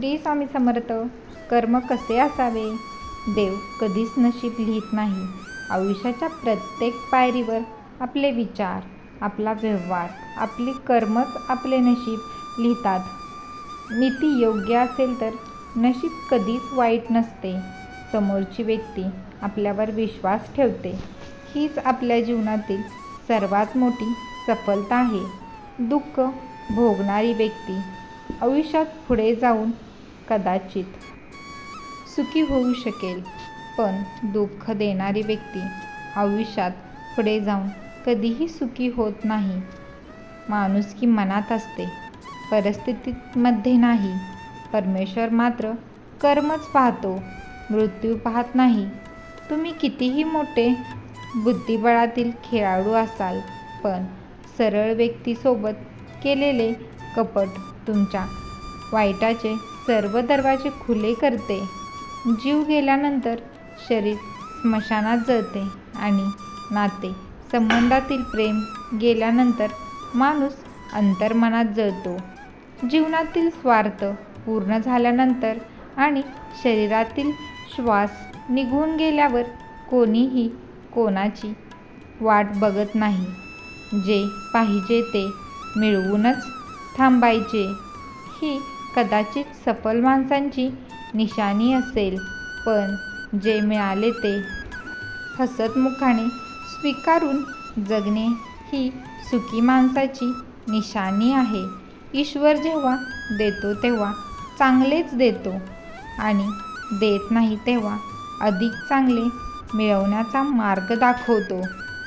श्री स्वामी समर्थ कर्म कसे असावे? देव कधीच नशीब लिहित नाही. आयुष्याच्या प्रत्येक पायरीवर आपले विचार आपला व्यवहार आपली कर्मच आपले नशीब लिहितात. नीती योग्य असेल तर नशीब कधीच वाईट नसते. समोरची व्यक्ती आपल्यावर विश्वास ठेवते. हीच आपल्या जीवनातील सर्वात मोठी सफलता आहे. दुःख भोगणारी व्यक्ती आयुष्यात पुढे जाऊन कदाचित सुखी होऊ शकेल. पण दुःख देणारी व्यक्ती आयुष्यात पुढे जाऊन कधीही सुखी होत नाही. माणुसकी मनात असते. परिस्थितीमध्ये नाही. परमेश्वर मात्र कर्मच पाहतो. मृत्यू पाहत नाही. तुम्ही कितीही मोठे बुद्धिबळातील खेळाडू असाल पण सरळ व्यक्तीसोबत केलेले कपट तुमच्या वाईटाचे सर्व दरवाजे खुले करते. जीव गेल्यानंतर शरीर स्मशानात जळते आणि नाते संबंधातील प्रेम गेल्यानंतर माणूस अंतर्मनात जळतो. जीवनातील स्वार्थ पूर्ण झाल्यानंतर आणि शरीरातील श्वास निघून गेल्यावर कोणीही कोणाची वाट बघत नाही. जे पाहिजे ते मिळवूनच थांबायचे. ही कदाचित सफल माणसांची निशाणी असेल पण जे मिळाले ते. हसतमुखाने स्वीकारून जगणे ही सुखी माणसाची निशाणी आहे. ईश्वर जेव्हा देतो तेव्हा चांगलेच देतो आणि देत नाही तेव्हा अधिक चांगले मिळवण्याचा मार्ग दाखवतो.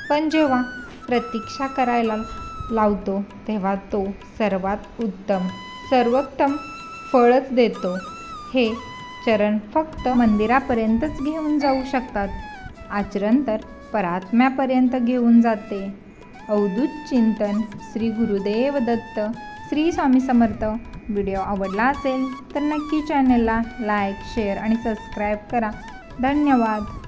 पण जेव्हा प्रतीक्षा करायला लावतो तेव्हा तो सर्वात उत्तम सर्वोत्तम फळच देतो. हे चरण फक्त मंदिरापर्यंतच घेऊन जाऊ शकतात. आचरण तर परात्म्यापर्यंत घेऊन जाते. अवधूत चिंतन श्री गुरुदेव दत्त श्री स्वामी समर्थ. व्हिडिओ आवडला असेल तर नक्की चॅनलला लाईक शेअर आणि सबस्क्राईब करा. धन्यवाद.